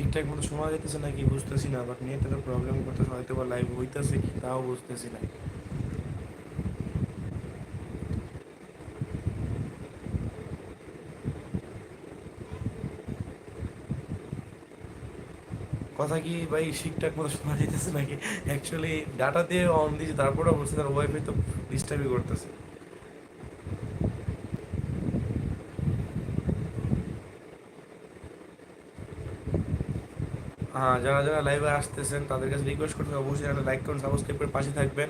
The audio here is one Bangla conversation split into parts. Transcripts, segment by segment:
ঠিকঠাক মতো শোনা যাইতেছে নাকি বুঝতেছি না বাট নেটের প্রবলেম করতেছে হয়তো বা লাইভ হইতেছে কি তাও বুঝতেছি না। কথা কি ভাই ঠিকঠাক মতো শোনা যাইতেছে নাকি? অ্যাকচুয়ালি ডাটা দিয়ে অন দিয়েছি তারপরে বলছে তার ওয়াইফাই তো ডিস্টার্বই করতেছে হ্যাঁ যারা যারা লাইভে আসতেছেন, তাদের কাছে রিকোয়েস্ট করতে অবশ্যই একটা লাইক করুন সাবস্ক্রাইব করে পাশে থাকবেন।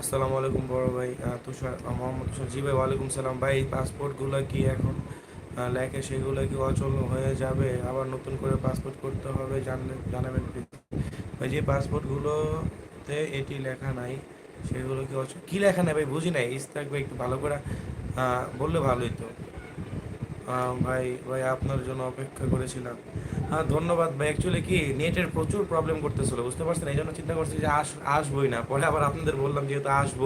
আসসালামু আলাইকুম, বড় ভাই তুষার মোহাম্মদ তুষার। জি ভাই, ওয়ালাইকুম সালাম। ভাই পাসপোর্টগুলো কি এখন লেখে সেগুলো কি অচল হয়ে যাবে? আবার নতুন করে পাসপোর্ট করতে হবে, জানলে, জানাবেন ভাই, যে পাসপোর্টগুলোতে এটি লেখা নাই, সেগুলো কি অচল? কী লেখা নাই ভাই? বুঝি নাই ইস্তাক ভাই একটু ভালো করে বললে ভালোই তো। ভাই ভাই, আপনার জন্য অপেক্ষা করেছিলাম। হ্যাঁ ধন্যবাদ ভাই। অ্যাকচুয়ালি কি নেটের প্রচুর প্রবলেম করতেছিল, বুঝতে পারছেন? এই জন্য চিন্তা করছি যে আস, আসবোই না। পরে আবার আপনাদের বললাম যেহেতু আসব,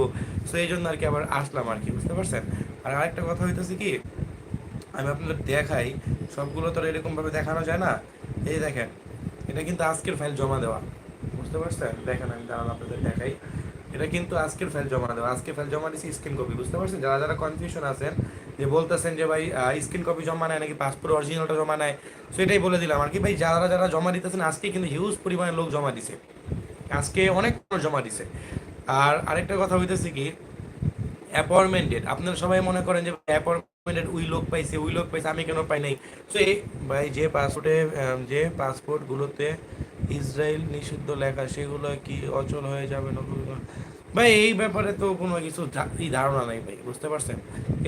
তো এই জন্য আর কি আবার আসলাম আর কি, বুঝতে পারছেন? আর আরেকটা কথা হইতেছে কি, আমি আপনাদের দেখাই, সবগুলো তো এরকমভাবে দেখানো যায় না। এই দেখেন, এটা কিন্তু আজকের ফাইল জমা দেওয়া, বুঝতে পারছেন? দেখেন, আমি দাঁড়ান আপনাদের দেখাই। এটা কিন্তু আজকের ফাইল জমা দেওয়া। আজকে ফাইল জমা দিয়েছি স্ক্রিন কপি বুঝতে পারছেন? যারা যারা কনফিউশন আছেন যে বলতেছেন যে ভাই স্ক্রিন কপি জমা নেয় নাকি পাসপোর্ট অরিজিনালটা জমা নেয়? সেটাই বলে দিলাম। আর কি ভাই, যারা যারা জমা দিতেছেন, আজকে কিন্তু হিউজ পরিমাণে লোক জমা দিছে। আজকে অনেক জমা দিছে। আর আরেকটা কথা হইতেছে কি অ্যাপয়েন্টমেন্ট ডেট আপনারা সবাই মনে করেন যে অ্যাপয়েন্টমেন্ট ডেট উই লোক পাইছে উই লোক পাইছে, আমি কেন পাই নাই? সো এই ভাই, যে পাসপোর্টে যে পাসপোর্টগুলোতে ইসরায়েল নিষিদ্ধ লেখা, সেগুলো কি অচল হয়ে যাবে করে? ভাই, এই ব্যাপারে তো কোনো কিছু ধারণা নাই ভাই, বুঝতে পারছেন?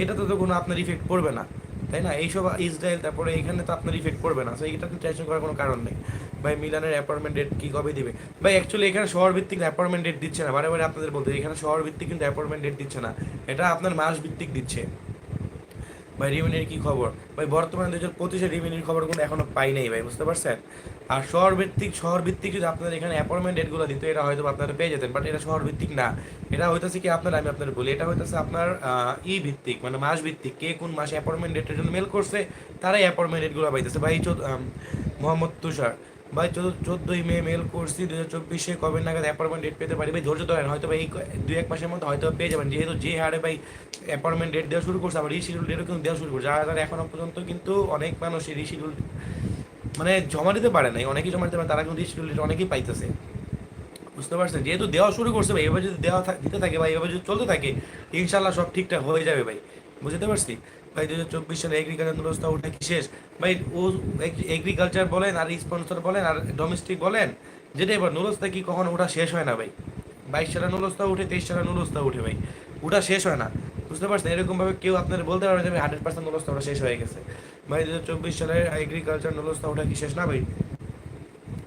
এটাতে তো কোনো আপনার ইফেক্ট পড়বে না, তাই না? এইসব ইসরায়েল তারপরে এখানে তো আপনার ইফেক্ট পড়বে না সো তো টেনশন করার কোনো কারণ নেই। ভাই, মিলানের অ্যাপয়েন্টমেন্ট ডেট কী কবে দিবে? ভাই অ্যাকচুয়ালি এখানে শহর ভিত্তিক অ্যাপয়েন্টমেন্ট ডেট দিচ্ছে না, বারে বারে আপনাদের বলতে, এখানে শহর ভিত্তিক কিন্তু অ্যাপয়েন্টমেন্ট ডেট দিচ্ছে না, এটা আপনার মাস ভিত্তিক দিচ্ছে। ভাই রিমিনির কি খবর? ভাই, বর্তমানে দুই হাজার পঁচিশে রিমিনির খবর কিন্তু এখনও পাই নাই ভাই, বুঝতে পারছেন? আর শহর ভিত্তিক শহর ভিত্তিক যদি আপনাদের এখানে অ্যাপয়েন্টমেন্ট ডেটগুলো দিত, এটা হয়তো আপনারা পেয়ে যেতেন বাট এটা শহর ভিত্তিক না। এটা হইতেছে কি আপনার, আমি আপনার বলি, এটা হইতেছে আপনার ই ভিত্তিক মানে মাস ভিত্তিক কে কোন মাসে অ্যাপয়েন্টমেন্ট ডেটের জন্য মেল করছে, তারাই অ্যাপয়েন্টমেন্ট ডেটগুলো পাইতেছে। ভাই মোহাম্মদ তুষার ভাই, চোদ্দ, চোদ্দোই মে মেল করছি দু হাজার চব্বিশে কবে নাগাদ অ্যাপয়েন্টমেন্ট ডেট পেতে পারি? ভাই, ধৈর্য ধরেন, হয়তো ভাই এই দুই, এক মাসের মধ্যে হয়তো পেয়ে যাবেন। যেহেতু যে হারে ভাই অ্যাপয়েন্টমেন্ট ডেট দেওয়া শুরু করছে, আবার রিশিডিউল ডেটও কিন্তু দেওয়া শুরু করছে। যারা তারা এখনও পর্যন্ত কিন্তু অনেক মানুষ রিশিডিউল মানে জমা দিতে পারে নাই, অনেকেই জমা দিতে পারে তারা কিন্তু রিশিডিউল ডেট অনেকেই পাইতেছে। বুঝতে পারছেন? যেহেতু দেওয়া শুরু করছে ভাই, এভাবে যদি দেওয়া দিতে থাকে ভাই এভাবে যদি চলতে থাকে ইনশাল্লাহ সব ঠিকঠাক হয়ে যাবে ভাই। বুঝতে পারছি? ভাই দু চব্বিশ সালে এগ্রিকালচার ব্যবস্থা ওটা কি শেষ? ভাই, ও এগ্রিকালচার বলেন আর স্পন্সর বলেন আর ডোমেস্টিক বলেন, যেটা এবার নুরস্তা কি কখনো ওটা শেষ হয় না ভাই? বাইশ সালে নুরস্তা উঠে, তেইশ সালে নুরস্তা উঠে ভাই। ওটা শেষ হয় না। বুঝতে পারছেন? এরকমভাবে কেউ আপনার বলতে পারবে যে ভাই হান্ড্রেড পার্সেন্ট নুরস্তা ওটা শেষ হয়ে গেছে। ভাই দু হাজার চব্বিশ সালের এগ্রিকালচার নুরস্তা ওটা কি শেষ না ভাই?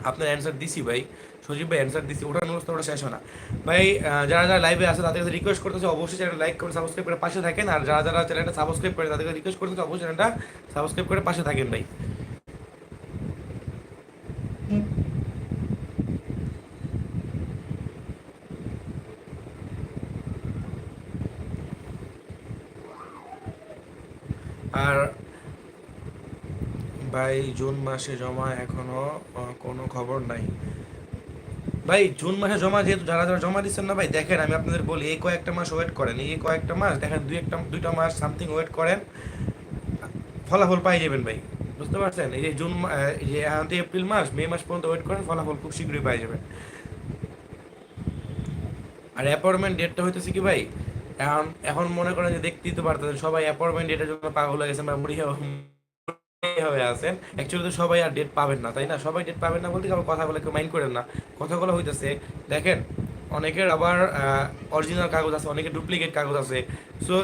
আপনার অ্যান্সার দিছি ভাই। সজীব ভাই অ্যান্সার দিছি, ওটার অনুরোধ ওটা শেষ হয় না। ভাই যারা যারা লাইভে তাদের কাছে রিকোয়েস্ট করতেছে, অবশ্যই চ্যানেল লাইক করে সাবস্ক্রাইব করে পাশে থাকেন। আর যারা যারা চ্যানেলটা সাবস্ক্রাইব করে তাদেরকে রিকোয়েস্ট করতেছে, অবশ্যই চ্যানেলটা সাবস্ক্রাইব করে পাশে থাকেন ভাই। আর ভাই, জুন মাসে জমা এখনও কোনো খবর নাই। ভাই, জুন মাসে জমা যেহেতু, যারা যারা জমা দিচ্ছেন না ভাই, দেখেন, আমি আপনাদের বলি, এই কয়েকটা মাস ওয়েট করেন। এই কয়েকটা মাস, দেখেন, দুই একটা, দুইটা মাস সামথিং ওয়েট করেন, ফলাফল পাই যাবেন ভাই। বুঝতে পারছেন? এই যে জুন যে এখন এপ্রিল মাস, মে মাস পর্যন্ত ওয়েট করেন, ফলাফল খুব শীঘ্রই পাই যাবেন। আর অ্যাপয়েন্টমেন্ট ডেটটা হইতেছে কি ভাই? এখন এখন মনে করেন যে দেখতেই তো পারতেছেন, সবাই অ্যাপয়েন্টমেন্ট ডেটের জন্য পাগল হয়ে গেছে, বা মুড়ি হয়ে আছেন। অ্যাকচুয়ালি তো সবাই আর ডেট পাবেন না, তাই না? সবাই ডেট পাবেন না বলতে কথা বলে কেউ মাইন্ড করেন না। কথাগুলো হইতেছে, দেখেন, অনেকের আবার অরিজিনাল কাগজ আছে অনেকের ডুপ্লিকেট কাগজ আছে। সো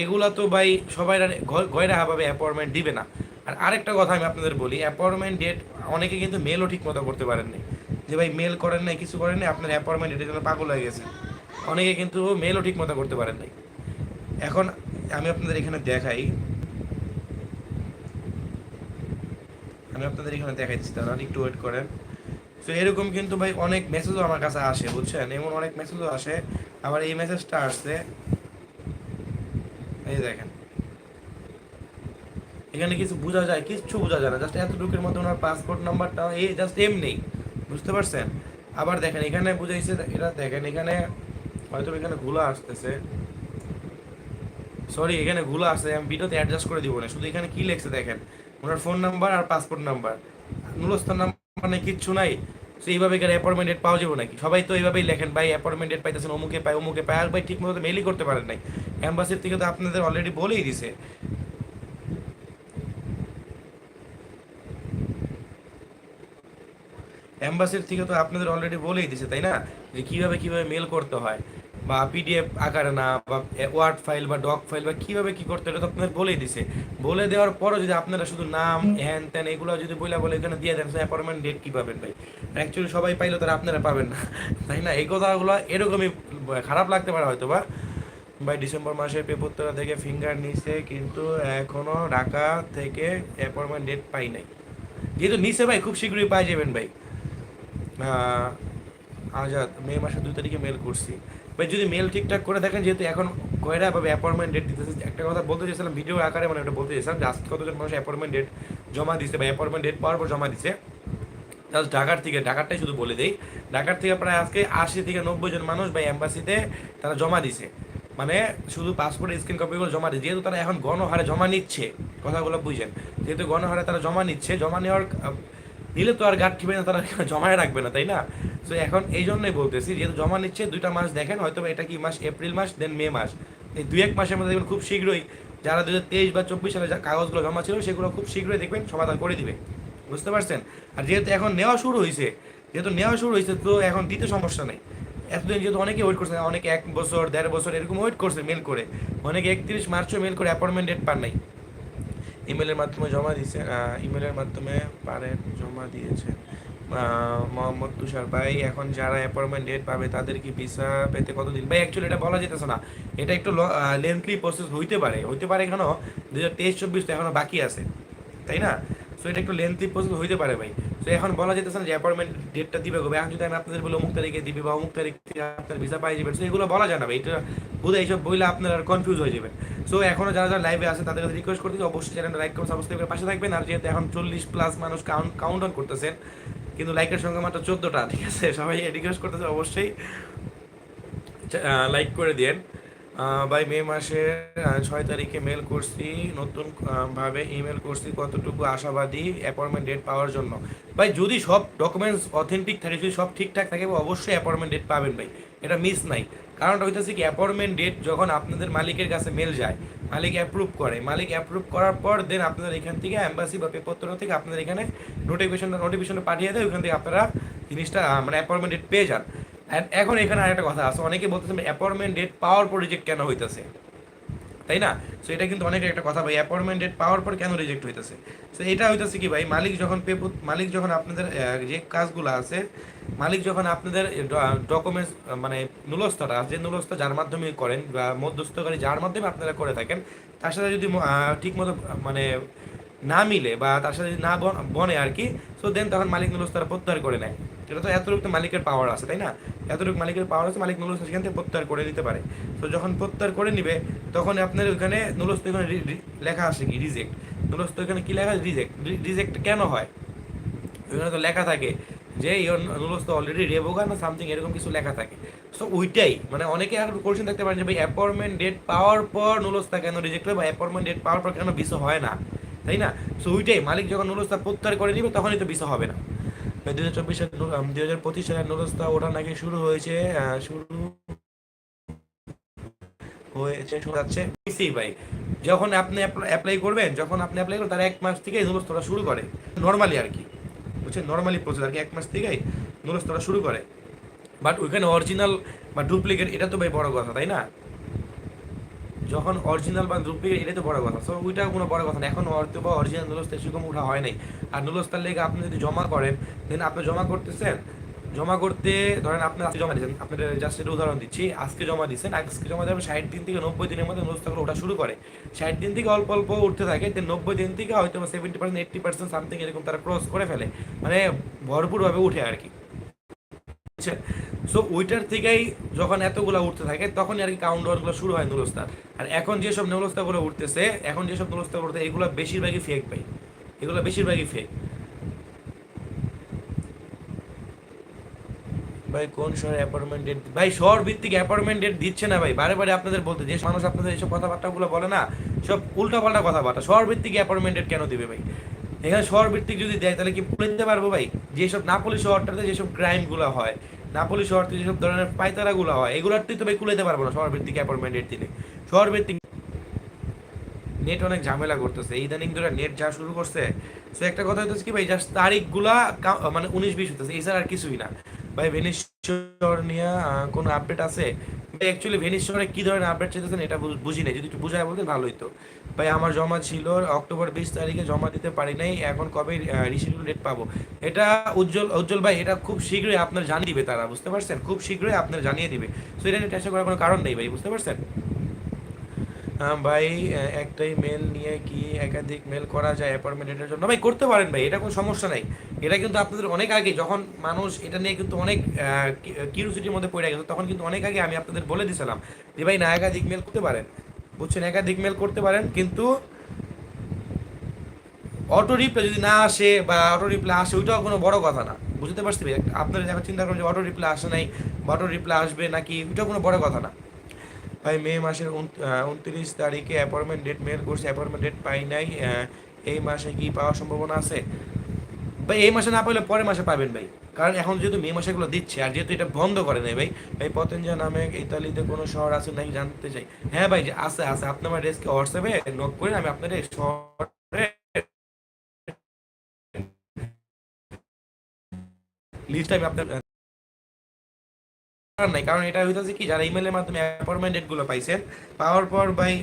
এগুলা তো ভাই সবাই গয়রা ভাবে অ্যাপয়েন্টমেন্ট দিবে না। আর আরেকটা কথা আমি আপনাদের বলি অ্যাপয়েন্টমেন্ট ডেট অনেকে কিন্তু মেলও ঠিক মতো করতে পারেন নাই। যে ভাই মেল করেন নাই, কিছু করেন নাই, আপনার অ্যাপয়েন্টমেন্ট ডেটের জন্য পাগল হয়ে গেছে। অনেকে কিন্তু মেলও ঠিক মতো করতে পারেন নাই। এখন আমি আপনাদের এখানে দেখাই আমি আপনাদের এখানে দেখাই দিচ্ছি তারা একটু ওয়েট করেন। তো এরকম কিন্তু ভাই অনেক মেসেজও আমার কাছে আসে, বুঝছেন? এমন অনেক মেসেজও আসে। আবার এই মেসেজটা আসছে। এই দেখেন। এখানে কিছু বোঝা যায়, কিচ্ছু বোঝা যায় না। জাস্ট এতটুকুর মধ্যে ওনার পাসপোর্ট নাম্বারটা এই জাস্ট এমনি। বুঝতে পারছেন? আবার দেখেন, এখানে বুঝাইছে এটা দেখেন, এখানে হয়তো এখানে ঘুলা আসতেছে। সরি এখানে ঘুলা আসছে আমি ভিডিওতে অ্যাডজাস্ট করে দিব না। শুধু এখানে কি লেখছে দেখেন? ওনার ফোন নাম্বার আর পাসপোর্ট নাম্বার নুলস্থান নাম্বার নেই কিচ্ছু নাই। তো এইভাবে এখানে অ্যাপয়েন্টমেন্ট ডেট পাওয়া যাবে নাকি? সবাই তো এইভাবেই লেখেন, ভাই অ্যাপয়েন্টমেন্ট ডেট পাইতেছেন, অমুকে পাই অমুকে পাই আর ভাই ঠিক মতো মেলই করতে পারেন নাই। অ্যাম্বাসির থেকে তো আপনাদের অলরেডি বলেই দিছে। অ্যাম্বাসির থেকে তো আপনাদের অলরেডি বলেই দিছে, তাই না? যে কীভাবে কীভাবে মেল করতে হয়। বা পিডিএফ আকারে না বা ওয়ার্ড ফাইল বা ডক ফাইল বা কীভাবে কি করতে এটা তো আপনাদের বলেই দিছে। বলে দেওয়ার পরও যদি আপনারা শুধু নাম হ্যান ত্যান এগুলো যদি বলে বলে এখানে দিয়ে দেন অ্যাপয়েন্টমেন্ট ডেট কি পাবেন ভাই? অ্যাকচুয়ালি সবাই পাইলে তারা আপনারা পাবেন না। তাই না? এই কথাগুলো এরকমই খারাপ লাগতে পারে হয়তো বা ভাই ডিসেম্বর মাসে পেপরতলা থেকে ফিঙ্গার নিছে কিন্তু এখনও ঢাকা থেকে অ্যাপয়েন্টমেন্ট ডেট পাই নাই। যেহেতু নিছে ভাই খুব শীঘ্রই পাই যাবেন ভাই। আহ, আজাদ মে মাসের দুই তারিখে মেল করছি। ভাই, যদি মেল ঠিকঠাক করে দেখেন, যেহেতু এখন কয়রা পাবে অ্যাপয়েন্টমেন্ট ডেট দিতেছে, একটা কথা বলতে চাইছিলাম ভিডিও আকারে মানে ওটা বলতে চাইছিলাম যে আজকে কতজন মানুষ অ্যাপয়েন্টমেন্ট ডেট জমা দিছে বা অ্যাপয়েন্টমেন্ট ডেট পাওয়ার পর জমা দিছে। জাস্ট ঢাকার থেকে, ঢাকারটাই শুধু বলে দেই, ঢাকার থেকে প্রায় আজকে আশি থেকে নব্বই জন মানুষ বা অ্যাম্বাসিতে তারা জমা দিছে। মানে শুধু পাসপোর্টের স্ক্রিন কপিগুলো জমা দিচ্ছে যেহেতু তারা এখন গণহারে জমা নিচ্ছে, কথাগুলো বুঝেন। যেহেতু গণহারে তারা জমা নিচ্ছে, জমা নেওয়ার নিলে তো আর গাঠ ঠিবে না, তারা জমায় রাখবে না, তাই না? তো এখন এই জন্যই বলতেছি, যেহেতু জমা নিচ্ছে, দুইটা মাস দেখেন হয়তো এটা কি মাস? এপ্রিল মাস দেন মে মাস। এই দুই এক মাসের মধ্যে দেখবেন খুব শীঘ্রই যারা দু হাজার তেইশ বা চব্বিশ সালে যা কাগজগুলো জমা ছিল, সেগুলো খুব শীঘ্রই দেখবেন, সমাধান করে দিবে। বুঝতে পারছেন? আর যেহেতু এখন নেওয়া শুরু হয়েছে যেহেতু নেওয়া শুরু হয়েছে তো এখন দিতে সমস্যা নেই। এতদিন যেহেতু অনেকে ওয়েট করছে, অনেকে এক বছর, দেড় বছর, এরকম ওয়েট করছে মেল করে। অনেকে একত্রিশ মার্চও মেল করে অ্যাপয়েন্টমেন্ট ডেট পান নাই। ইমেলের মাধ্যমে জমা দিয়েছে ইমেলের মাধ্যমে পারেন, জমা দিয়েছে। মোহাম্মদ তুষার, ভাই, এখন যারা অ্যাপয়েন্টমেন্ট ডেট পাবে তাদের কি ভিসা পেতে কতদিন? ভাই অ্যাকচুয়ালি এটা বলা যেতেছে না। এটা একটু লেন্থলি প্রসেস হইতে পারে। হইতে পারে এখনও দু হাজার তেইশ চব্বিশ তো এখনও বাকি আছে, তাই না? সো এটা একটু লেন্থলি প্রসেস হইতে পারে ভাই। তো এখন বলা যেতেছে না যে অ্যাপয়েন্টমেন্ট ডেটটা দিবে কবে। এখন যদি আমি আপনাদের বলে অমুক তারিখে দিবে বা অমুক তারিখ আপনার ভিসা পাই যাবেন সো এগুলো বলা যায় না ভাই। এটা বোধ এইসব বইলে আপনারা কনফিউজ হয়ে যাবেন। সো এখনও যারা যারা লাইভে আছে, তাদের কাছে রিকোয়েস্ট করতেছি, অবশ্যই চ্যানেলটা লাইক করে সাবস্ক্রাইব করে পাশে থাকবেন। আর যেহেতু এখন চল্লিশ প্লাস মানুষ কাউন্ট কাউন্ট অন করতেছেন, কিন্তু লাইকের সংখ্যা মাত্র চোদ্দোটা, ঠিক আছে? সবাই রিকোয়েস্ট করতেছে, অবশ্যই লাইক করে দিন ভাই মে মাসের ছয় তারিখে মেল করছি, নতুন ভাবে ইমেল করছি কতটুকু আশাবাদী অ্যাপয়েন্টমেন্ট ডেট পাওয়ার জন্য। ভাই, যদি সব ডকুমেন্টস অথেন্টিক থাকে, যদি সব ঠিকঠাক থাকে, অবশ্যই অ্যাপয়েন্টমেন্ট ডেট পাবেন ভাই। এটা মিস নাই। কারণটা হইতেছে কি অ্যাপয়েন্টমেন্ট ডেট যখন আপনাদের মালিকের কাছে মেল যায়, মালিক অ্যাপ্রুভ করে, মালিক অ্যাপ্রুভ করার পর দেন আপনাদের এখান থেকে অ্যাম্বাসি বা পেপত্র থেকে আপনাদের এখানে নোটিফিকেশন নোটিফিকেশনটা পাঠিয়ে দেয় ওইখান থেকে আপনারা জিনিসটা মানে অ্যাপয়েন্টমেন্ট ডেট পেয়ে যান। এখন এখানে আরেকটা কথা আছে, অনেকে বলতেছে অ্যাপয়েন্টমেন্ট ডেট পাওয়ার পর রিজেক্ট কেন হইতেছে? তাই না? সো এটা কিন্তু অনেকের একটা কথা ভাই অ্যাপয়েন্টমেন্ট ডেট পাওয়ার পর কেন রিজেক্ট হইতেছে? সো এটা হইতেছে কি ভাই, মালিক যখন পেপ মালিক যখন আপনাদের যে কাজগুলো আছে মালিক যখন আপনাদের ডকুমেন্টস মানে নুলস্থটা, যে নুলস্থ যার মাধ্যমে করেন বা মধ্যস্থকারী যার মাধ্যমে আপনারা করে থাকেন, তার সাথে যদি ঠিক মতো মানে না মিলে বা তার সাথে যদি না বনে আর কি সো দেন তখন মালিক নুলস্থরা প্রত্যাহার করে নেয়। এটা তো এতটুকু মালিকের পাওয়ার আছে, তাই না? এতটুকু মালিকের পাওয়ার আছে, মালিক নুলস্থ সেখান থেকে প্রত্যাহার করে দিতে পারে। তো যখন প্রত্যাহার করে নিবে, তখন আপনার ওখানে নুলস্থ রি- লেখা আসে কি রিজেক্ট নুলস্থ এখানে কি লেখা রিজেক্ট রিজেক্ট কেন হয়? ওখানে তো লেখা থাকে যে নুলস্থ অলরেডি রেবোগা না সামথিং এরকম কিছু লেখা থাকে। সো ওইটাই। মানে অনেকে আর কোশ্চেন থাকতে পারেন যে, ভাই অ্যাপয়েন্টমেন্ট ডেট পাওয়ার পর নুলস্থা কেন রিজেক্ট হয় বা অ্যাপয়েন্টমেন্ট ডেট পাওয়ার পর কেন ভিসা হয় না? তাই না? সো ওইটাই। মালিক যখন নুলস্থা প্রত্যাহার করে নিবে, তখনই তো ভিসা হবে না। দু হাজার চব্বিশ সালের দু হাজার পঁচিশ সালের নুলস্থা ওটা নাকি শুরু হয়েছে? শুরু হয়েছে শোনা ভাই, যখন আপনি অ্যাপ্লাই করবেন, যখন আপনি অ্যাপ্লাই করবেন, তার এক মাস থেকে নুলস্থটা শুরু করে। নর্মালি আর কি। বুঝছেন? নর্মালি প্রসেস আর কি এক মাস থেকেই নুলস্থটা শুরু করে। বাট ওইখানে অরিজিনাল বা ডুপ্লিকেট এটা তো ভাই বড় কথা, তাই না? যখন অরিজিনাল বা ডুপ্লিকেট এটা তো বড় কথা। সো ওইটা কোনো বড় কথা না। এখন অর্থ বা অরিজিনাল নুলস্তা সেরকম ওঠা হয় নাই। আর নুলস্তার লেগে আপনি যদি জমা করেন দেন আপনি জমা করতেছেন জমা করতে, ধরেন আপনি আজকে জমা দিচ্ছেন আপনাদের জাস্ট একটা উদাহরণ দিচ্ছি, আজকে জমা দিচ্ছেন আজকে জমা দেবেন ষাট দিন থেকে নব্বই দিনের মধ্যে নুলস্তাগুলো ওঠা শুরু করে। ষাট দিন থেকে অল্প অল্প উঠতে থাকে দেন নব্বই দিন থেকে হয়তো seventy percent eighty percent something এরকম তারা ক্রস করে ফেলে। মানে ভরপুরভাবে উঠে আর কি। সো ওইটার থেকেই যখন এতগুলো উঠতে থাকে, তখনই আর কি কাউন্ট ডাউনগুলো শুরু হয় নুরস্তার। আর এখন যেসব নুরস্তাগুলো উঠতেছে, এখন যেসব নুরস্তা উঠতে এগুলো বেশিরভাগই ফেক ভাই। এগুলো বেশিরভাগই ফেক ভাই, কোন শহরে অ্যাপার্টমেন্ট ডেট ভাই শহর ভিত্তিক অ্যাপার্টমেন্ট ডেট দিচ্ছে না ভাই। বারে বারে আপনাদের বলতে, যে মানুষ আপনাদের এইসব কথাবার্তাগুলো বলে না, সব উল্টাপাল্টা কথাবার্তা। শহর ভিত্তিক অ্যাপার্টমেন্ট ডেট কেন দিবে ভাই? এখানে শহর ভিত্তিক যদি দেয়, তাহলে কি বলে দিতে পারব ভাই? যেসব নাপলি শহরটাতে যেসব ক্রাইমগুলো হয়, নাপলি শহরতে যেসব ধরনের পায়তারাগুলো হয় এগুলোর তো ভাই কুলাইতে পারব না শহর ভিত্তিক অ্যাপার্টমেন্ট ডেট দিলে। শহর ভিত্তিক নেট অনেক ঝামেলা করতেছে। ইদানিং ধরে নেট যা শুরু করছে, সো একটা কথা হইতেছে কি ভাই জাস্ট তারিখগুলা মানে উনিশ বিশ হইতেছে, এছাড়া আর কিছুই না। ভাই ভেনিস নিয়ে কোনো আপডেট আছে? ভাই অ্যাকচুয়ালি ভেনিস কি ধরনের আপডেট চাইতেছেন এটা বুঝি নাই। যদি একটু বুঝায় বলতে ভালো হইতো ভাই, আমার জমা ছিল অক্টোবর বিশ তারিখে, জমা দিতে পারি নাই। এখন কবে রিসিডিউল ডেট পাবো? এটা উজ্জ্বল উজ্জ্বল ভাই, এটা খুব শীঘ্রই আপনার জানিয়ে দিবে তারা, বুঝতে পারছেন? খুব শীঘ্রই আপনার জানিয়ে দিবে। সো এটা নিয়ে টেনশন করার কোনো কারণ নেই ভাই, বুঝতে পারছেন? ভাই একটাই মেল নিয়ে কি একাধিক মেল করা যায় অ্যাপয়েন্টমেন্টের জন্য? ভাই, করতে পারেন ভাই, এটা কোনো সমস্যা নাই। এটা কিন্তু আপনাদের অনেক আগে, যখন মানুষ এটা নিয়ে কিন্তু অনেক কিউরিসিটির মধ্যে পড়ে গেছে, তখন কিন্তু অনেক আগে আমি আপনাদের বলে দিয়েছিলাম যে, ভাই, না, একাধিক মেল করতে পারেন। বুঝছেন? একাধিক মেল করতে পারেন, কিন্তু অটো রিপ্লাই যদি না আসে বা অটো রিপ্লাই আসে, ওইটাও কোনো বড় কথা না। বুঝতে পারছি ভাই? আপনারা যখন চিন্তা করেন যে অটো রিপ্লাই আসে নাই বা অটো রিপ্লাই আসবে নাকি? ওইটাও কোনো বড় কথা না। ভাই, মে মাসের উনত্রিশ তারিখে অ্যাপয়েন্টমেন্ট ডেট মেল করছি। অ্যাপয়েন্টমেন্ট ডেট পাই নাই এই মাসে কি পাওয়ার সম্ভাবনা আছে? ভাই, এই মাসে না পাইলে পরের মাসে পাবেন ভাই। কারণ এখন যেহেতু মে মাসে মাসেগুলো দিচ্ছে, আর যেহেতু এটা বন্ধ করে নেই ভাই ভাই, পতঞ্জা নামে ইতালিতে কোনো শহর আছে নাকি জানতে চাই। হ্যাঁ ভাই যে আছে আছে। আপনি আমার ডেস্কে হোয়াটসঅ্যাপে নক করে আমি আপনার শহরে লিস্ট আমি আপনার কারণ নাই। কারণ এটা হইতেছে কি, যারা ইমেলের মাধ্যমে অ্যাপয়েন্টমেন্ট ডেটগুলো পাইছেন, পাওয়ার পর ভাই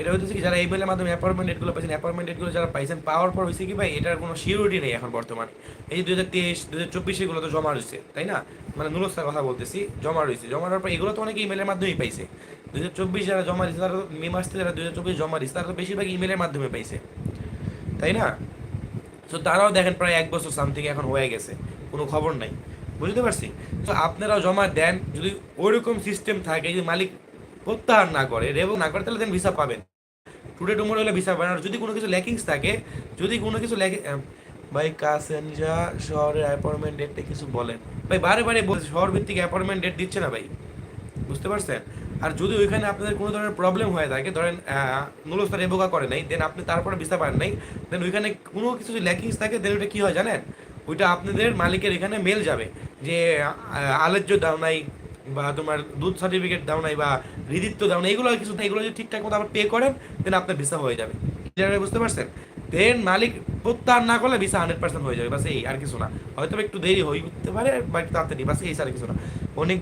এটা হইতেছে কি, যারা ইমেলের মাধ্যমে অ্যাপয়েন্টমেন্ট ডেটগুলো পাইছেন অ্যাপয়েন্টমেন্ট ডেটগুলো যারা পাইছেন, পাওয়ার পর হয়েছে কি ভাই, এটার কোনো সিউরিটি নেই এখন বর্তমানে। এই দুই হাজার তেইশ, দুই হাজার চব্বিশ এগুলো তো জমা রয়েছে তাই না? মানে নুরস্তার কথা বলতেছি, জমা রয়েছে জমা দেওয়ার পর এগুলো তো অনেকে ইমেলের মাধ্যমেই পাইছে। দুই হাজার চব্বিশ যারা জমা দিচ্ছে তারা মে মাস থেকে যারা দুই হাজার চব্বিশ জমা দিচ্ছে তারা তো বেশিরভাগ ইমেলের মাধ্যমে পাইছে। তাই না? তো তারাও দেখেন প্রায় এক বছর সামথিং এখন হয়ে গেছে, কোনো খবর নাই, বুঝতে পারছি? তো আপনারাও জমা দেন, যদি ওইরকম সিস্টেম থাকে, যদি মালিক প্রত্যাহার না করে, রেবো না করে, তাহলে দেন ভিসা পাবেন। টুডে টুমোর হলে ভিসা পাবেন। আর যদি কোনো কিছু ল্যাকিংস থাকে, যদি কোনো কিছু ভাই কাসেনজা শহরের অ্যাপয়েন্টমেন্ট ডেটটা কিছু বলেন। ভাই বারে বারে শহর ভিত্তিক অ্যাপয়েন্টমেন্ট ডেট দিচ্ছে না ভাই, বুঝতে পারছেন? আর যদি ওইখানে আপনাদের কোনো ধরনের প্রবলেম হয়ে থাকে ধরেন নুলস্তার রেবোকা করে নাই দেন আপনি তারপরে ভিসা পান নাই দেন ওইখানে কোনো কিছু ল্যাকিংস থাকে দেন ওইটা কী হয় জানেন? ওইটা আপনাদের মালিকের এখানে মেল যাবে যে আহ, আলেজ্য দাও নাই বা তোমার দুধ সার্টিফিকেট দাও নাই বা হৃদিত্ব দাও নাই এগুলো কিছু এগুলো যদি ঠিকঠাক মতো আবার পে করেন দেন আপনার ভিসা হয়ে যাবে। বুঝতে পারছেন? দেন মালিক প্রত্যাহার না করলে ভিসা হান্ড্রেড পার্সেন্ট হয়ে যাবে বাস এই আর কিছু না। হয়তো একটু দেরি হয়ে উঠতে পারে বা তাড়াতাড়ি বাস এই আর কিছু না। অনেক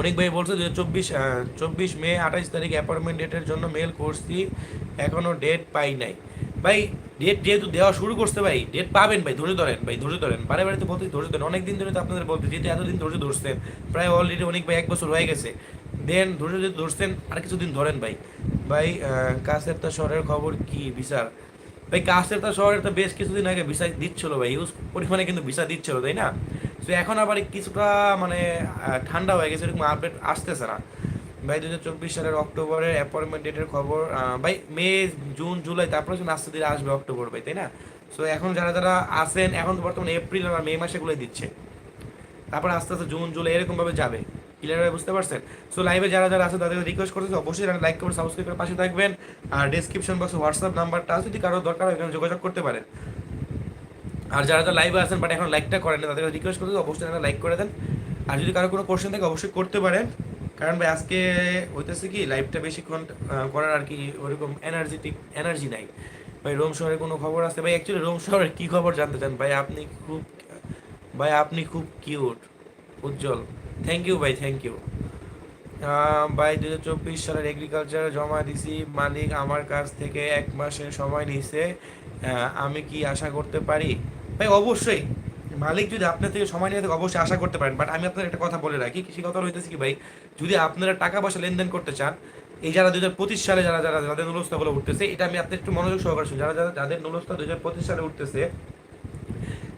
অনেক ভাই বলছে যে চব্বিশ চব্বিশ মে আঠাইশ তারিখ অ্যাপয়েন্টমেন্ট ডেটের জন্য মেল করছি। এখনও ডেট পাই নাই। ভাই ডেট যেহেতু দেওয়া শুরু করছে ভাই ডেট পাবেন ভাই, ধৈর্য ধরেন, ভাই, ধৈর্য ধরেন। বারে বারে তো বলতে ধৈর্য ধরেন। অনেক দিন ধরে তো আপনাদের বলতে যেহেতু এতদিন ধরে ধরছেন। প্রায় অলরেডি অনেক ভাই এক বছর হয়ে গেছে। দেন ধৈর্য যদি ধরছেন, আর কিছুদিন ধরেন ভাই। ভাই কাছের তো শহরের খবর কি বিচার? ভাই কাছের তো শহরে তো বেশ কিছুদিন আগে ভিসা দিচ্ছিল ভাই। ইউজ পরিমাণে কিন্তু ভিসা দিচ্ছিল, তাই না? তো এখন আবার কিছুটা মানে ঠান্ডা হয়ে গেছে, এরকম আপডেট আসতেছে না। ভাই দু হাজার চব্বিশ সালের অক্টোবরের অ্যাপয়েন্টমেন্ট ডেটের খবর ভাই, মে, জুন, জুলাই, তারপরে যখন আস্তে ধীরে আসবে অক্টোবর, ভাই, তাই না? সো এখন যারা যারা আসেন এখন বর্তমানে এপ্রিল আর মে মাসে মাসেগুলোই দিচ্ছে। তারপর আস্তে আস্তে জুন, জুলাই এরকম ভাবে যাবে ক্লিয়ার বুঝতে পারছেন? সো লাইভে যারা যারা আছে তাদের রিকোয়েস্ট করতেছে, অবশ্যই লাইক করে সাবস্ক্রাইব করে পাশে থাকবেন। আর ডেসক্রিপশন বক্সে হোয়াটসঅ্যাপ নাম্বারটা আছে, যদি কারও দরকার হয়, এখানে যোগাযোগ করতে পারেন। আর যারা তো লাইভে আছেন বাট এখন লাইকটা করেন তাদের রিকোয়েস্ট করতে অবশ্যই একটা লাইক করে দেন। আর যদি কারও কোনো কোশ্চেন থাকে, অবশ্যই করতে পারেন। কারণ ভাই, আজকে হইতেছে কি লাইভটা বেশিক্ষণ করার আর কি ওরকম এনার্জেটিক এনার্জি নাই। ভাই, রোম শহরের কোনো খবর আছে? ভাই অ্যাকচুয়ালি রোম শহরের কি খবর জানতে চান? ভাই, আপনি খুব, ভাই, আপনি খুব কিউট উজ্জ্বল। থ্যাংক ইউ ভাই থ্যাংক ইউ ভাই দু হাজার চব্বিশ সালের এগ্রিকালচার জমা দিছি, মালিক আমার কাছ থেকে এক মাসের সময় নিছে। আমি কি আশা করতে পারি? ভাই, অবশ্যই। মালিক যদি আপনার থেকে সময় নিয়ে অবশ্যই আশা করতে পারেন। বাট আমি আপনার একটা কথা বলে রাখি, কৃষি কথা হইতেছে কি ভাই, যদি আপনারা টাকা পয়সা লেনদেন করতে চান, এই যারা দু হাজার পঁচিশ সালে যারা যারা, যাদের নুলস্তাগুলো উঠতেছে, এটা আমি আপনার একটু মনোযোগ সহকারে শুনি। যারা যারা, যাদের নুলস্তা দু হাজার পঁচিশ সালে উঠতেছে,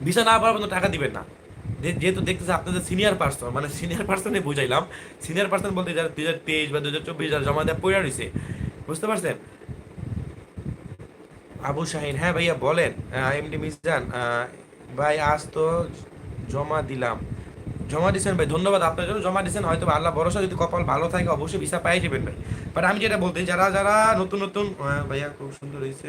ভিসা না পাওয়ার পর্যন্ত টাকা দিবেন না। যেহেতু দেখতেছে আপনাদের সিনিয়র পার্সন মানে সিনিয়র পার্সনে বুঝাইলাম। সিনিয়র পার্সন বলতে যারা দু হাজার তেইশ বা দু হাজার চব্বিশ যারা জমা দেওয়া পড়ে রয়েছে বুঝতে পারছেন? আবু শাহিন হ্যাঁ ভাইয়া বলেন এমডি মিজান ভাই আজ তো জমা দিলাম। জমা দিচ্ছেন ভাই, ধন্যবাদ আপনার জন্য, জমা দিচ্ছেন হয়তো আল্লাহ ভরসা, যদি কপাল ভালো থাকে অবশ্যই ভিসা পাই যাবেন ভাই। বাট আমি যেটা বলতে যারা যারা নতুন নতুন ভাইয়া খুব সুন্দর হয়েছে।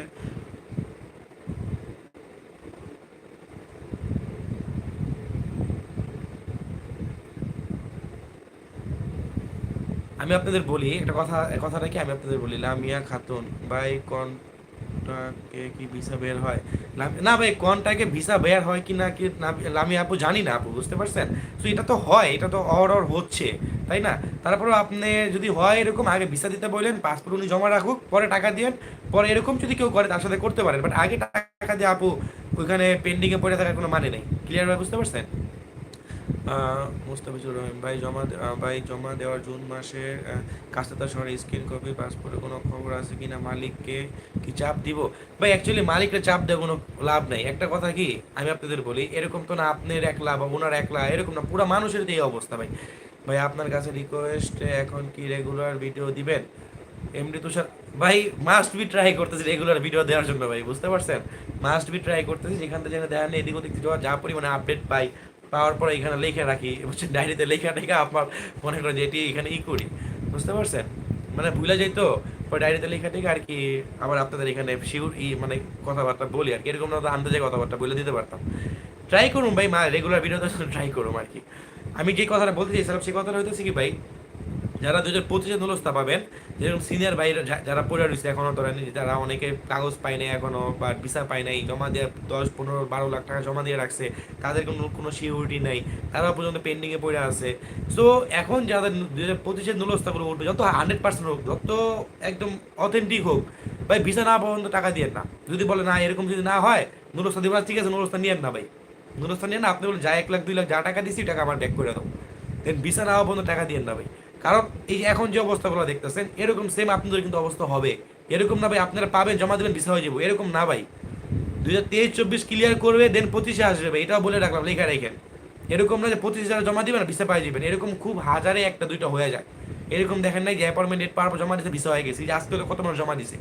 আমি আপনাদের বলি, একটা কথা, কথাটা কি আমি আপনাদের বলি? লামিয়া খাতুন, ভাই কোনটাকে কি ভিসা বের হয়? না ভাই, কোনটাকে ভিসা বের হয় কি না কি লামিয়া আপু জানি না, আপু, বুঝতে পারছেন? তো এটা তো হয়, এটা তো অর্ডার হচ্ছে, তাই না? তারপরে আপনি যদি হয় এরকম, আগে ভিসা দিতে বললেন পাসপোর্ট উনি জমা রাখুক, পরে টাকা দিয়েন, পরে এরকম যদি কেউ করে, তার সাথে করতে পারেন বাট আগে টাকা দিয়ে আপু ওইখানে পেন্ডিংয়ে পড়ে থাকার কোনো মানে নেই। ক্লিয়ার ভাবে বুঝতে পারছেন? মুস্তাফিজুর রহিম, ভাই জমা ভাই জমা দেওয়ার জুন মাসে কাস্তাতা শহরে স্ক্রিন কপি পাসপোর্টে কোনো খবর আছে কি না মালিককে কি চাপ দিব? ভাই অ্যাকচুয়ালি মালিককে চাপ দেওয়া কোনো লাভ নাই। একটা কথা কি, আমি আপনাদের বলি, এরকম তো না আপনার একলা বা ওনার একলা, এরকম না, পুরো মানুষের এই অবস্থা ভাই। ভাই, আপনার কাছে রিকোয়েস্ট এখন কি রেগুলার ভিডিও দিবেন? এমডি তুষার ভাই মাস্ট বি ট্রাই করতেছি রেগুলার ভিডিও দেওয়ার জন্য ভাই, বুঝতে পারছেন? মাস্ট বি ট্রাই করতেছি, যেখান থেকে যেন দেখা নেই এদিক ওদিক যা পরিমাণে আপডেট পাই পাওয়ার পরে এখানে লিখে রাখি, বুঝছেন? ডায়েরিতে লেখা রেখে আপনার মনে করেন যে এটি এখানে ই করি। বুঝতে পারছেন? মানে ভুলে যাই তো, পরে ডায়েরিতে লেখা টেখে আর কি আবার আপনাদের এখানে শিউর ই মানে কথাবার্তা বলি আর কি। এরকম না আন্দাজে কথাবার্তা বলে দিতে পারতাম। ট্রাই করুন ভাই, মা রেগুলার ভিডিও ট্রাই করুন আর কি। আমি যে কথাটা বলতে চাইছিলাম সেই কথাটা হইতেছে কি ভাই যারা দু হাজার পঁচিশে নুলস্তা পাবেন, যেরকম সিনিয়র বাইরে যারা পড়ে রয়েছে এখনও ধরেন যারা অনেকে কাগজ পায় নাই এখনও বা ভিসা পায় নাই, জমা দিয়ে দশ, পনেরো, বারো লাখ টাকা জমা দিয়ে রাখছে তাদের কোনো কোনো সিকিউরিটি নাই তারা পর্যন্ত পেন্ডিংয়ে পড়ে আছে। সো এখন যাদের দু হাজার পঁচিশের নুলস্তাগুলো উঠবে, যত হান্ড্রেড পার্সেন্ট হোক, যত একদম অথেন্টিক হোক, ভাই, ভিসা না পর্যন্ত টাকা দিয়ে না। যদি বলে, না, এরকম যদি না হয় নুলস্তা দিবেন ঠিক আছে নুলস্তা নিয়েন না, ভাই। নুলস্তা নিয়ে না, আপনি বলে যা এক লাখ, দুই লাখ, যা টাকা দিচ্ছি টাকা আমার ব্যাক করে দাও। দেন ভিসা না পর্যন্ত টাকা দিয়ে না, ভাই। কারণ এই এখন যে অবস্থাগুলো দেখতেছেন, এরকম সেম আপনাদের কিন্তু অবস্থা হবে। এরকম না ভাই, আপনারা পাবেন, জমা দেবেন ভিসা হয়ে যাব। এরকম না ভাই। দুই হাজার তেইশ, চব্বিশ ক্লিয়ার করবে দেন পঁচিশে আসবে ভাই। এটাও বলে রাখলাম, লেখা রেখেন। এরকম না যে পঁচিশ হাজার জমা দিবেন, ভিসা পাই যাবেন। এরকম খুব হাজারে একটা, দুইটা হয়ে যায়। এরকম দেখেন নাই যে অ্যাপয়েন্টমেন্ট ডেট পাওয়ার পর জমা দিতে ভিসা হয়ে গেছে। যে আজকে কত মানুষ জমা দিছে?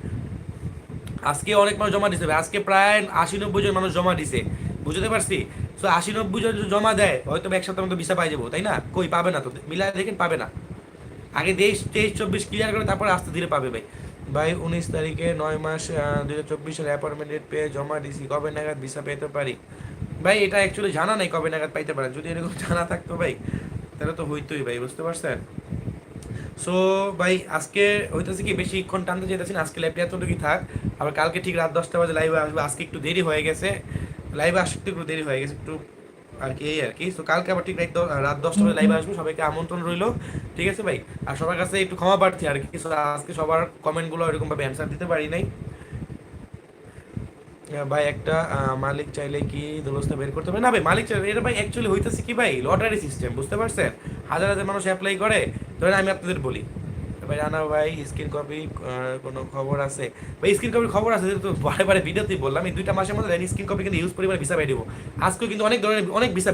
আজকে অনেক মানুষ জমা দিছে। আজকে প্রায় আশি নব্বই জন মানুষ জমা দিছে। বুঝতে পারছি? তো আশি নব্বই জন জমা দেয়, হয়তো এক সপ্তাহের মতো ভিসা পাই যাব, তাই না? কই, পাবে না তো? মিলাই দেখেন, পাবে না। আগে তেইশ তেইশ, চব্বিশ ক্লিয়ার করে তারপরে আস্তে ধীরে পাবে ভাই। ভাই, উনিশ তারিখে নয় মাস দুই হাজার চব্বিশের অ্যাপয়েন্টমেন্ট ডেট পেয়ে জমা দিছি কবে নাগাদ ভিসা পেতে পারি? ভাই, এটা অ্যাকচুয়ালি জানা নেই কবে নাগাদ পাইতে পারেন। যদি এরকম জানা থাকতো ভাই, তাহলে তো হইতোই ভাই, বুঝতে পারছেন? সো ভাই, আজকে হইতেছে কি বেশিক্ষণ টানতে যেতেছি না, আজকে লাইভটা এতটুকুই থাক। আবার কালকে ঠিক রাত দশটা বাজে লাইভে আসবে, আজকে একটু দেরি হয়ে গেছে। লাইভে আসতে একটু দেরি হয়ে গেছে, একটু আর কি, এই আর কি। তো কালকে আবার ঠিক রাত দশটা বাজে লাইভে আসব, সবাইকে আমন্ত্রণ রইল। ঠিক আছে ভাই? আর সবার কাছে একটু ক্ষমা প্রার্থী, আর কি। আজকে সবার কমেন্টগুলো এরকম ভাবে অ্যান্সার দিতে পারি নাই। ভাই, একটা মালিক চাইলে কি দোলস্তা বের করতে পারে? না ভাই, মালিক চাইলে, এটা ভাই অ্যাকচুয়ালি হইতেছে কি ভাই? লটারি সিস্টেম বুঝতে পারছেন? হাজার হাজার মানুষ অ্যাপ্লাই করে। ধরেন আমি আপনাদের বলি ভাই, রানা ভাই, স্ক্রিন কপি কোনো খবর আছে? ভাই, স্ক্রিন কপির খবর আছে বারে বারে বললাম দুইটা মাসের মধ্যে স্ক্রিন কপি কিন্তু ইউজ পরিমাণে ভিসা আজকেও কিন্তু অনেক ধরনের, অনেক ভিসা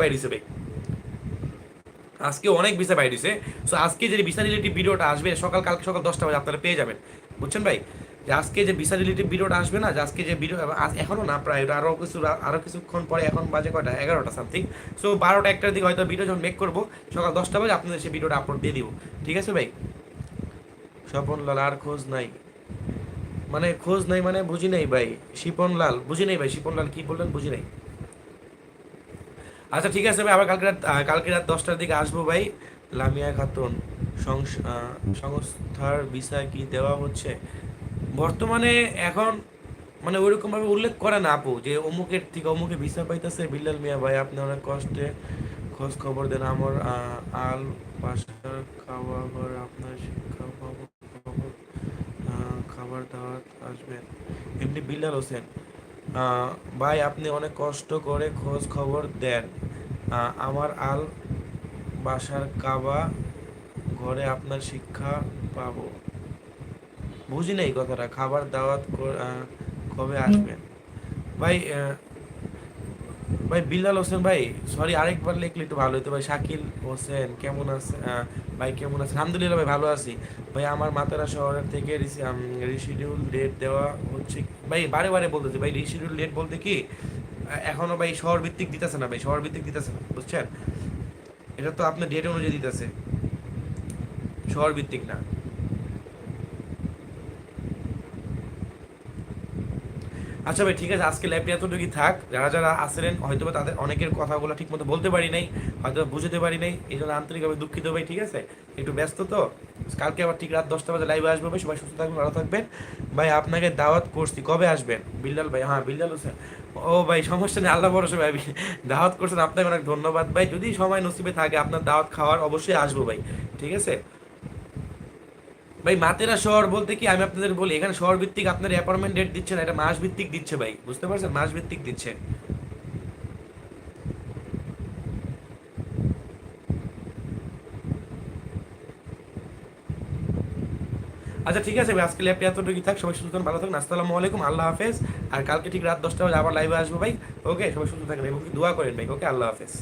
আজকে অনেক ভিসা বাইরে দিছে। সো আজকে যে ভিসা রিলেটিভ ভিডিওটা আসবে, সকাল, কালকে সকাল দশটা বাজে আপনারা পেয়ে যাবেন। বুঝছেন ভাই? যে আজকে যে ভিসা রিলেটিভ ভিডিওটা আসবে না, যে আজকে যে ভিডিও এখনও না, প্রায় আরও কিছু আরও কিছুক্ষণ পরে এখন বাজে কয়টা? এগারোটা সামথিং সো বারোটা একটার দিকে হয়তো ভিডিও যখন মেক করব, সকাল দশটা বাজে আপনাদের সেই ভিডিওটা আপলোড দিয়ে দিব। ঠিক আছে ভাই? স্বপন লাল আর খোঁজ নাই। মানে খোঁজ নাই মানে বুঝি নাই ভাই শিপন লাল বুঝি নাই ভাই শিপন লাল কি বললেন বুঝি নাই। আচ্ছা ঠিক আছে ভাই আবার কালকে রাত কালকে রাত দশটার দিকে আসব ভাই। লামিয়া খাতুন সংস্থার ভিসা কি দেওয়া হচ্ছে? বর্তমানে এখন মানে ওইরকম ভাবে উল্লেখ করে না আপু যে অমুকের থেকে অমুকে ভিসা পাইতেছে বিল্লাল মিয়া ভাই আপনি অনেক কষ্টে খোঁজ খবর দেন। আমার আল বাসার খাওয়া ঘর আপনার শিক্ষা খবর, খাবার দাওয়াত আসবেন। এমনি বিল্লাল হোসেন ভাই আপনি অনেক কষ্ট করে খোঁজ খবর দেন। আমার আল বাসার কাবা ঘরে আপনার শিক্ষা পাব। বুঝি নাই কথাটা, খাবার দাওয়াত কবে আসবেন? ভাই ভাই, বিল্লাল হোসেন ভাই সরি আরেকবার লিখলে একটু ভালো হতো ভাই, শাকিল হোসেন, কেমন আছে? ভাই, কেমন আছেন আলহামদুলিল্লাহ ভাই, ভালো আছি। ভাই, আমার মাতারা শহরের থেকে রিশিডিউল ডেট দেওয়া হচ্ছে ভাই, বারে বারে বলতেছি, ভাই রিশিডিউল ডেট বলতে কি, এখনও ভাই শহর ভিত্তিক দিতেছে না ভাই শহর ভিত্তিক দিতেছে না, বুঝছেন? এটা তো আপনার ডেট অনুযায়ী দিতেছে। শহর ভিত্তিক না। আচ্ছা ভাই, ঠিক আছে, আজকে লাইভটি এতটুকুই থাক। যারা যারা আসলেন হয়তো তাদের অনেকের কথাগুলো ঠিক মতো বলতে পারি নাই হয়তো বুঝতে পারি নাই, এই জন্য আন্তরিকভাবে দুঃখিত ভাই, ঠিক আছে? একটু ব্যস্ত তো। কালকে আবার ঠিক রাত দশটা বাজে লাইভে আসব ভাই, সবাই সুস্থ থাকবেন, ভালো থাকবেন। ভাই, আপনাকে দাওয়াত করছি, কবে আসবেন? বিল্লাল ভাই হ্যাঁ বিল্লাল হোসেন। ও ভাই, সমস্যা নেই, আল্লাহ ভরসা ভাই দাওয়াত করছেন, আপনাকে অনেক ধন্যবাদ ভাই। যদি সময় নসিবে থাকে, আপনার দাওয়াত খাওয়ার অবশ্যই আসব ভাই, ঠিক আছে? ভাই, মাতেরা শহর বলতে কি আমি আপনাদের বলি, এখানে শহর ভিত্তিক আপনার অ্যাপার্টমেন্ট ডেট দিচ্ছে না, এটা মাস ভিত্তিক দিচ্ছে ভাই, বুঝতে পারছেন? মাস ভিত্তিক দিচ্ছে। আচ্ছা ঠিক আছে ভাই, আজকে ল্যাপটে এতটুকু থাক, সবাই সুস্থ ভালো থাকুন, আসসালামু আলাইকুম, আল্লাহ হাফেজ। আর কালকে ঠিক রাত দশটা বাজে আবার লাইভে আসব ভাই, ওকে? সবাই সুস্থ থাকেন এবং দোয়া করেন ভাই, ওকে? আল্লাহ হাফেজ।